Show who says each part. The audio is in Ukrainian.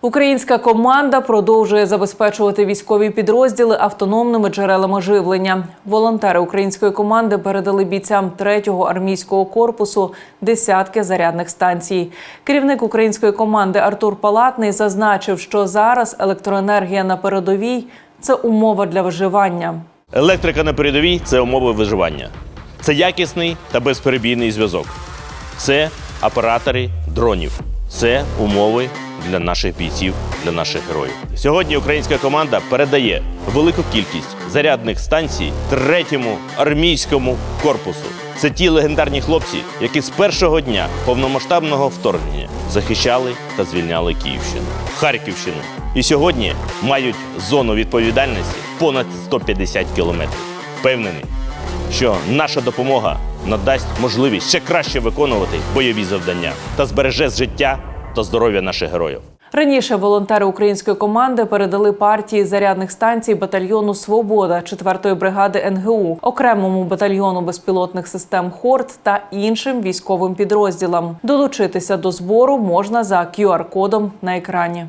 Speaker 1: Українська команда продовжує забезпечувати військові підрозділи автономними джерелами живлення. Волонтери української команди передали бійцям 3-го армійського корпусу десятки зарядних станцій. Керівник української команди Артур Палатний зазначив, що зараз електроенергія на передовій це умова для виживання.
Speaker 2: Електрика на передовій це умови виживання. Це якісний та безперебійний зв'язок. Це оператори дронів. Це умови для наших бійців, для наших героїв. Сьогодні українська команда передає велику кількість зарядних станцій третьому армійському корпусу. Це ті легендарні хлопці, які з першого дня повномасштабного вторгнення захищали та звільняли Київщину, Харківщину. І сьогодні мають зону відповідальності понад 150 кілометрів. Впевнений, що наша допомога надасть можливість ще краще виконувати бойові завдання та збереже життя та здоров'я наших героїв.
Speaker 1: Раніше волонтери української команди передали партії зарядних станцій батальйону Свобода 4-ї бригади НГУ, окремому батальйону безпілотних систем Хорт та іншим військовим підрозділам. Долучитися до збору можна за QR-кодом на екрані.